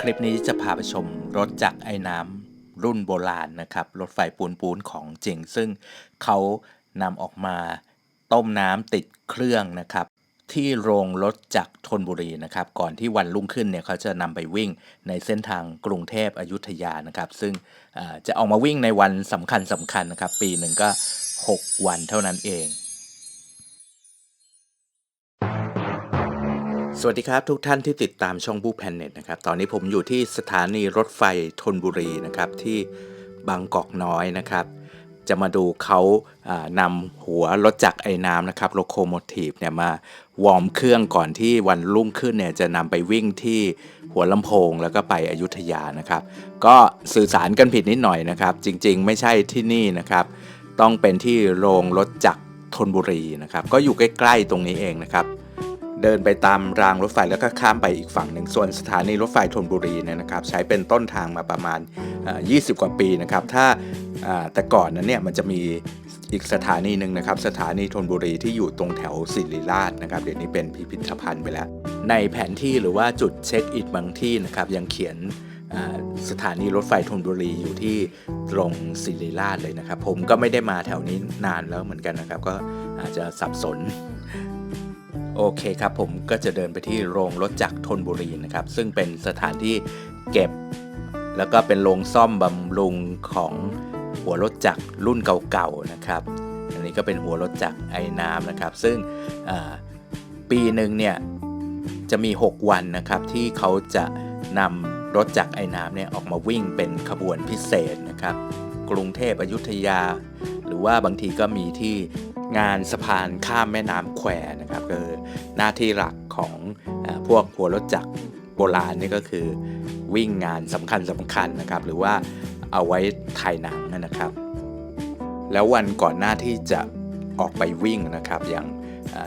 คลิปนี้จะพาไปชมรถจากไอ้น้ำรุ่นโบราณนะครับ รถไฟปูนปูนของจริง ซึ่งเขานำออกมาต้มน้ำติดเครื่องนะครับ ที่โรงรถจากธนบุรีนะครับ ก่อนที่วันรุ่งขึ้นเนี่ยเขาจะนำไปวิ่งในเส้นทางกรุงเทพอยุธยานะครับ ซึ่งจะออกมาวิ่งในวันสำคัญสำคัญนะครับ ปีหนึ่งก็ 6 วันเท่านั้นเอง สวัสดีครับทุกท่านที่ติดตามช่องบูแพนเน็ตนะครับ ตอนนี้ผมอยู่ที่สถานีรถไฟธนบุรีนะครับที่บางกอกน้อยนะครับ จะมาดูเขานำหัวรถจักรไอ้น้ำนะครับโลโคโมทีฟเนี่ยมาวอร์มเครื่องก่อนที่วันรุ่งขึ้นเนี่ยจะนำไปวิ่งที่หัวลำโพงแล้วก็ไปอยุธยานะครับ ก็สื่อสารกันผิดนิดหน่อยนะครับ จริงๆ ไม่ใช่ที่นี่นะครับ ต้องเป็นที่โรงรถจักรธนบุรีนะครับ ก็อยู่ใกล้ๆตรงนี้เองนะครับ เดินไปตามรางรถไฟแล้วก็ข้ามไปอีกฝั่งหนึ่งส่วนสถานีรถไฟธนบุรีเนี่ยนะครับใช้เป็นต้นทางมาประมาณ 20 กว่าปีนะครับถ้าแต่ก่อนนั้นเนี่ยมันจะมีอีกสถานีหนึ่งนะครับสถานีธนบุรีที่อยู่ตรงแถวศิริราชนะครับเดี๋ยวนี้เป็นพิพิธภัณฑ์ไปแล้ว ในแผนที่หรือว่าจุดเช็คอินบางที่นะครับยังเขียนสถานีรถไฟธนบุรีอยู่ที่ตรงศิริราชเลยนะครับ ผมก็ไม่ได้มาแถวนี้นานแล้วเหมือนกันนะครับ ก็อาจจะสับสน โอเคครับผมก็จะเดินไปที่โรงรถจักรธนบุรีนะครับ ซึ่งเป็นสถานที่เก็บ แล้วก็เป็นโรงซ่อมบำรุงของหัวรถจักรรุ่นเก่าๆนะครับ อันนี้ก็เป็นหัวรถจักรไอ้น้ำนะครับ ซึ่งปีหนึ่งเนี่ยจะมี 6 วันนะครับที่เขาจะนำรถจักรไอ้น้ำเนี่ยออกมาวิ่งเป็นขบวนพิเศษนะครับ กรุงเทพอยุธยา หรือว่าบางทีก็มีที่ งานสะพานข้ามแม่น้ำแควนะครับคือหน้าที่หลักของอพวกหัวรถจักรโบราณนี่ก็คือ วิ่งงานสำคัญสำคัญนะครับ หรือว่าเอาไว้ถ่ายหนังนะครับ แล้ววันก่อนหน้าที่จะออกไปวิ่งนะครับอย่าง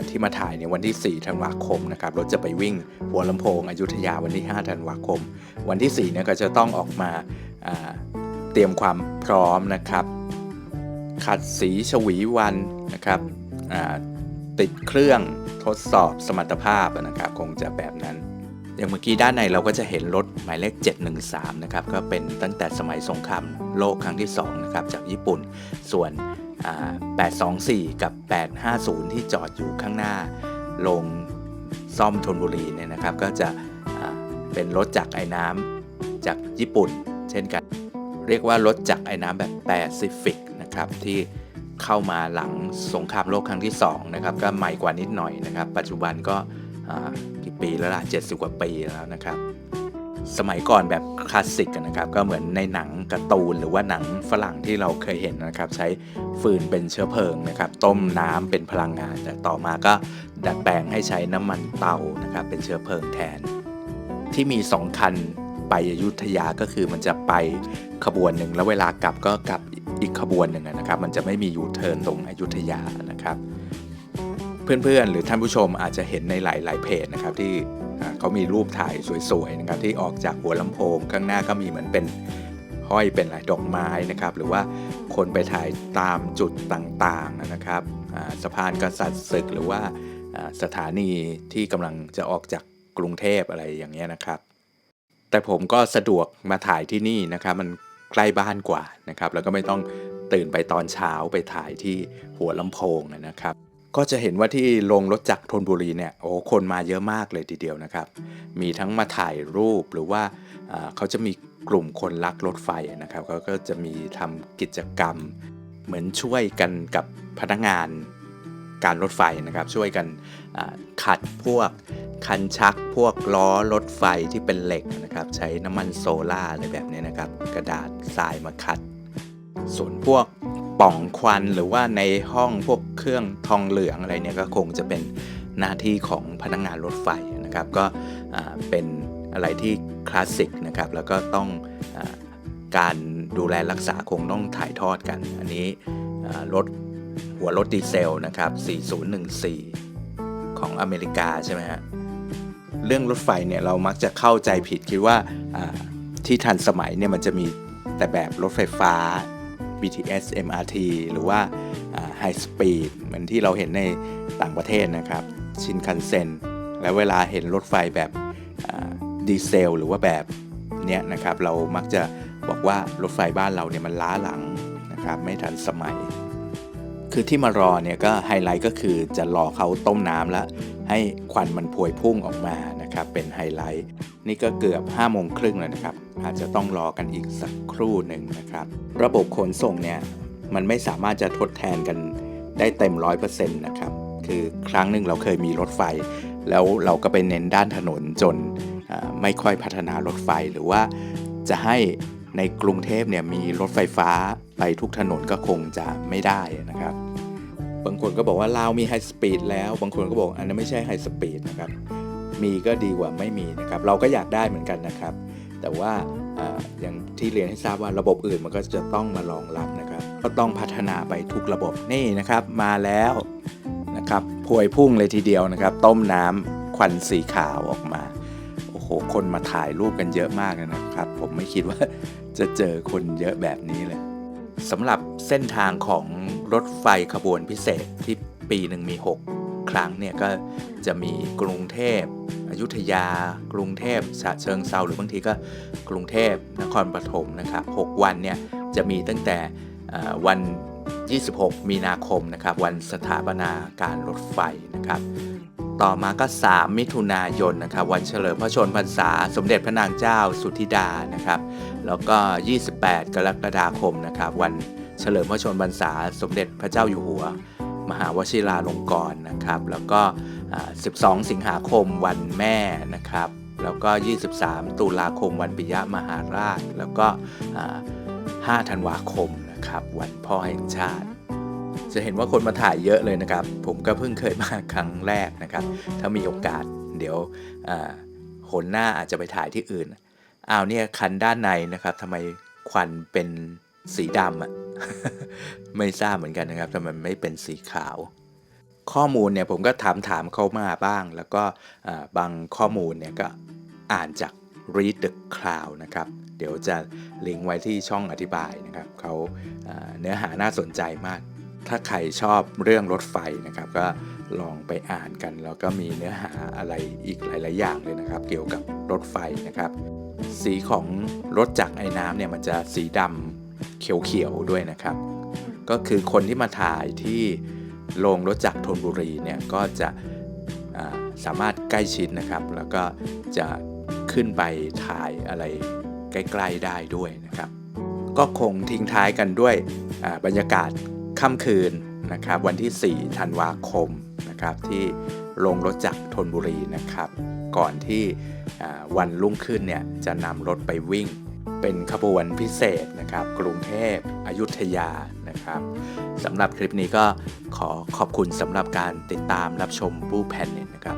ที่มาถ่ายในวันที่ 4 ธันวาคมนะครับรถจะไปวิ่งหัวลำโพงอยุธยาวันที่ 5 ธันวาคม วันที่4เนี่ยก็จะต้องออกมาเตรียมความพร้อมนะครับ ขัดสีฉวีวันนะครับติดเครื่องทดสอบสมรรถภาพนะครับ คงจะแบบนั้น อย่างเมื่อกี้ด้านในเราก็จะเห็นรถหมายเลข 713 นะครับ ก็เป็นตั้งแต่สมัยสงครามโลกครั้งที่ 2 นะครับ จากญี่ปุ่น ส่วนอ่า824 กับ 850 ที่จอดอยู่ข้างหน้าโรงซ่อมธนบุรีเนี่ยนะครับ ก็จะเป็นรถจากไอ้น้ำจากญี่ปุ่น เช่นกัน เรียกว่ารถจากไอ้น้ำแบบแปซิฟิก นะครับที่เข้ามาหลังสงครามโลกครั้งที่2นะครับก็ใหม่กว่านิดหน่อยนะครับ ปัจจุบันก็กี่ปีแล้วล่ะ70 กว่าปีแล้วนะครับ สมัยก่อนแบบคลาสสิกนะครับ ก็เหมือนในหนังการ์ตูนหรือว่าหนังฝรั่งที่เราเคยเห็นนะครับ ใช้ฟืนเป็นเชื้อเพลิงนะครับ ต้มน้ำเป็นพลังงาน แต่ต่อมาก็ดัดแปลงให้ใช้น้ำมันเตานะครับ เป็นเชื้อเพลิงแทน ที่มี 2 คัน ไปอยุธยาก็คือมันจะไปขบวนหนึ่งแล้วเวลากลับก็กลับอีกขบวนหนึ่งนะครับ มันจะไม่มียูเทิร์นตรงอยุธยานะครับ เพื่อนๆ หรือท่านผู้ชมอาจจะเห็นในหลายๆเพจนะครับที่เขามีรูปถ่ายสวยๆนะครับที่ออกจากหัวลำโพงข้างหน้าก็มีเหมือนเป็นห้อยเป็นลายดอกไม้นะครับ หรือว่าคนไปถ่ายตามจุดต่างๆนะครับสะพานกษัตริย์ศึกหรือว่าอ่าสถานีที่กำลังจะออกจากกรุงเทพอะไรอย่างเงี้ยนะครับ แต่ผมก็สะดวกมาถ่ายที่นี่นะครับมันใกล้บ้านกว่านะครับแล้วก็ไม่ต้องตื่นไปตอนเช้าไปถ่ายที่หัวลำโพงนะครับก็จะเห็นว่าที่โรงรถจักรธนบุรีเนี่ยโอ้คนมาเยอะมากเลยทีเดียวนะครับ มีทั้งมาถ่ายรูปหรือว่าอ่าเขาจะมีกลุ่มคนรักรถไฟนะครับเขาก็จะมีทำกิจกรรม เหมือนช่วยกันกับพนักงาน การรถไฟนะครับ ช่วยกันขัดพวกคันชักพวกล้อรถไฟที่เป็นเหล็กนะครับ ใช้น้ำมันโซล่าอะไรแบบนี้นะครับ กระดาษทรายมาขัด ส่วนพวกป่องควันหรือว่าในห้องพวกเครื่องทองเหลืองอะไรเนี่ยก็คงจะเป็นหน้าที่ของพนักงานรถไฟนะครับ ก็เป็นอะไรที่คลาสสิกนะครับ แล้วก็ต้องอการดูแลรักษาคงต้องถ่ายทอดกัน อันนี้รถ หัวรถดีเซลนะครับ 4014 ของอเมริกาใช่ไหมฮะ เรื่องรถไฟเนี่ยเรามักจะเข้าใจผิดคิดว่าที่ทันสมัยเนี่ยมันจะมีแต่แบบรถไฟฟ้า BTS MRT หรือว่าไฮสปีดเหมือนที่เราเห็นในต่างประเทศนะครับ ชินคันเซ็น แล้วเวลาเห็นรถไฟแบบดีเซลหรือว่าแบบเนี้ยนะครับ เรามักจะบอกว่ารถไฟบ้านเราเนี่ยมันล้าหลังนะครับ ไม่ทันสมัย คือที่มารอเนี่ยก็ไฮไลท์ก็คือจะรอเขาต้มน้ำแล้วให้ควันมันพวยพุ่งออกมานะครับเป็นไฮไลท์นี่ก็เกือบ5้าโมงครึ่งแล้วนะครับ อาจจะต้องรอกันอีกสักครู่หนึ่งนะครับ ระบบขนส่งเนี่ยมันไม่สามารถจะทดแทนกันได้เต็มร้อยเปอร์เซ็นต์นะครับคือครั้งหนึ่งเราเคยมีรถไฟ แล้วเราก็ไปเน้นด้านถนนจนไม่ค่อยพัฒนารถไฟหรือว่าจะให้ ในกรุงเทพเนี่ยมีรถไฟฟ้าไปทุกถนนก็คงจะไม่ได้นะครับ บางคนก็บอกว่าลาวมีไฮสปีดแล้ว บางคนก็บอกอันนั้นไม่ใช่ไฮสปีดนะครับ มีก็ดีกว่าไม่มีนะครับ เราก็อยากได้เหมือนกันนะครับ แต่ว่าออย่างที่เรียนให้ทราบว่าระบบอื่นมันก็จะต้องมารองรับนะครับ ก็ต้องพัฒนาไปทุกระบบนี่นะครับ มาแล้วนะครับพวยพุ่งเลยทีเดียวนะครับ ต้มน้ำควันสีขาวออกมาโอ้โหคนมาถ่ายรูปกันเยอะมากนะครับ ผมไม่คิดว่า จะเจอคนเยอะแบบนี้เลยสำหรับเส้นทางของรถไฟขบวนพิเศษที่ปีหนึ่งมี 6 ครั้งเนี่ยก็จะมีกรุงเทพอยุธยา กรุงเทพฉะเชิงเซาหรือบางทีก็กรุงเทพนครปฐมนะครับ 6 วันเนี่ยจะมีตั้งแต่เอ่อวัน 26 มีนาคมนะครับวันสถาปนาการรถไฟนะครับ ต่อมาก็ 3 มิถุนายนนะครับวันเฉลิมพระชนมพรรษา สมเด็จพระนางเจ้าสุธิดานะครับ แล้วก็ 28 กรกฎาคมนะครับ วันเฉลิมพระชนมพรรษาสมเด็จพระเจ้าอยู่หัว มหาวชิราลงกรณ์นะครับ แล้วก็ 12 สิงหาคมวันแม่นะครับ แล้วก็ 23 ตุลาคมวันปิยมหาราช แล้วก็ 5 ธันวาคมนะครับ วันพ่อแห่งชาติจะเห็นว่าคนมาถ่ายเยอะเลยนะครับ ผมก็เพิ่งเคยมาครั้งแรกนะครับ ถ้ามีโอกาสเดี๋ยวหนหน้าอาจจะไปถ่ายที่อื่น อ้าวเนี่ยคันด้านในนะครับทำไมควันเป็นสีดำอะไม่ทราบเหมือนกันนะครับทำไมไม่เป็นสีขาว ข้อมูลเนี่ยผมก็ถามถามเข้ามาบ้าง แล้วก็บางข้อมูลเนี่ยก็อ่านจาก read the cloud นะครับ เดี๋ยวจะลิงก์ไว้ที่ช่องอธิบายนะครับเขาอ่าเนื้อหาน่าสนใจมาก ถ้าใครชอบเรื่องรถไฟนะครับ ก็ลองไปอ่านกัน แล้วก็มีเนื้อหาอะไรอีกหลาย ๆ อย่างเลยนะครับ เกี่ยวกับรถไฟนะครับ สีของรถจักรไอ้น้ำเนี่ยมันจะสีดำเขียวๆด้วยนะครับ ก็คือคนที่มาถ่ายที่โรงรถจักรธนบุรีเนี่ยก็จะสามารถใกล้ชิดนะครับ แล้วก็จะขึ้นไปถ่ายอะไรใกล้ๆได้ด้วยนะครับ ก็คงทิ้งท้ายกันด้วยบรรยากาศค่ำคืนนะครับ วันที่ 4 ธันวาคมนะครับที่โรงรถจักรธนบุรีนะครับ ก่อนที่วันรุ่งขึ้นเนี่ยจะนำรถไปวิ่ง เป็นขบวนพิเศษนะครับ กรุงเทพอยุธยานะครับสำหรับคลิปนี้ก็ขอขอบคุณสำหรับการติดตามรับชมบูแพนเน็ตนะครับ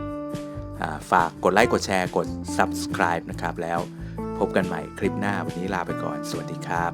ฝากกดไลค์กดแชร์กด subscribe นะครับ แล้วพบกันใหม่คลิปหน้าวันนี้ลาไปก่อน สวัสดีครับ